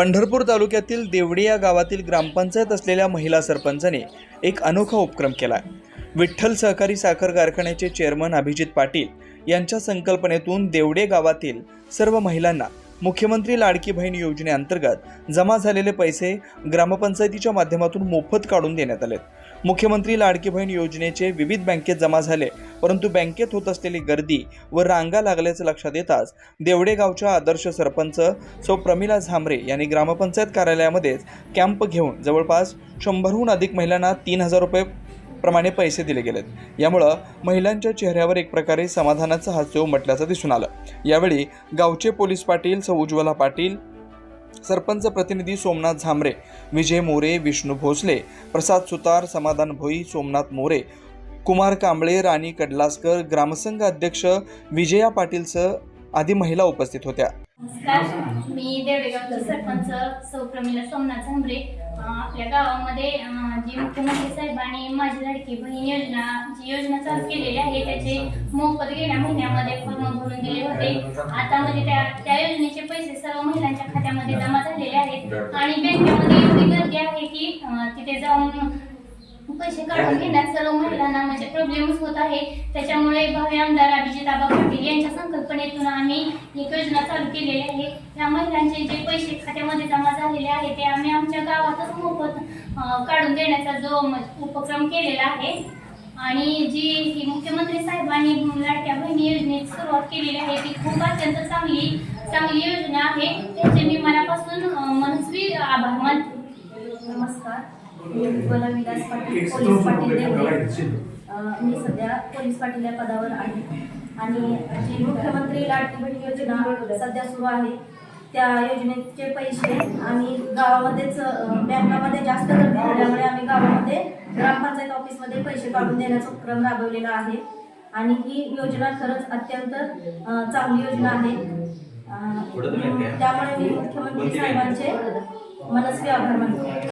पंढरपूर तालुक्यातील देवडी या गावातील ग्रामपंचायत असलेल्या महिला सरपंचाने एक अनोखा उपक्रम केला. विठ्ठल सहकारी साखर कारखान्याचे चेअरमन अभिजित पाटील यांच्या संकल्पनेतून देवडे गावातील सर्व महिलांना मुख्यमंत्री लाडकी बहीण योजनेअंतर्गत जमा झालेले पैसे ग्रामपंचायतीच्या माध्यमातून मोफत काढून देण्यात आले मुख्यमंत्री लाडकी बहीण योजनेचे विविध बँकेत जमा झाले परंतु बँकेत होत असलेली गर्दी व रांगा लागल्याचं लक्षात येताच देवडे गावच्या आदर्श सरपंच सौ प्रमिला झांबरे यांनी ग्रामपंचायत कार्यालयामध्येच कॅम्प घेऊन जवळपास शंभरहून अधिक महिलांना तीन हजार रुपये प्रमाणे पैसे दिले गेलेत. यामुळं महिलांच्या चेहऱ्यावर एक प्रकारे समाधानाचं हास्य उमटल्याचं दिसून आलं. यावेळी गावचे पोलीस पाटील सौ उज्ज्वला पाटील सरपंच प्रतिनिधी सोमनाथ झांबरे विजय मोरे विष्णू भोसले प्रसाद सुतार समाधान भोई सोमनाथ मोरे कुमार कांबळे राणी कडलासकर ग्रामसंघ अध्यक्ष विजया पाटीलसह आदी महिला उपस्थित होत्या. नमस्कार. मी देवडेगावचा सरपंच सौ प्रमिला सोमनाथ झांबरे आपल्या गावामध्ये जी मुख्यमंत्री साहेबांनी माझी लाडकी बहीण योजना जी योजना चालू केलेली आहे त्याचे मोफत गेल्या महिन्यामध्ये फॉर्म भरून दिले होते. आता म्हणजे त्या त्या योजनेचे पैसे सर्व महिलांच्या खात्यामध्ये जमा झालेले आहेत. आणि बँकेमध्ये एवढी गर्दी आहे की तिथे जाऊन पैसे काढून घेण्यात सर्व महिलांना आहे. त्याच्यामुळे भावी आमदार अभिजित आबा पाटील यांच्या संकल्पनेतून आम्ही एक योजना चालू केलेली आहे. या महिलांचे जे पैसे खात्यामध्ये जमा झालेले आहे ते आम्ही आमच्या गावातच मोफत काढून देण्याचा जो उपक्रम केलेला आहे. आणि जी ही मुख्यमंत्री साहेबांनी लाडक्या बहिणी योजनेत सुरुवात केलेली आहे ती खूप अत्यंत चांगली चांगली योजना आहे. त्याचे मी मनापासून मनस्वी आभार मानते. नमस्कार. मी विलास पाटील पोलीस पाटील मी सध्या पोलीस पाटील या पदावर आहे. आणि जी मुख्यमंत्री लाडकी बहीण योजना सध्या सुरू आहे त्या योजनेचे पैसे आम्ही गावामध्येच बँकामध्ये जास्त गर्दी झाल्यामुळे आम्ही गावामध्ये ग्रामपंचायत ऑफिसमध्ये पैसे काढून देण्याचा उपक्रम राबवलेला आहे. आणि ही योजना खरंच अत्यंत चांगली योजना आहे? त्यामुळे मी मुख्यमंत्री साहेबांचे मनस्वी आभार मानतो.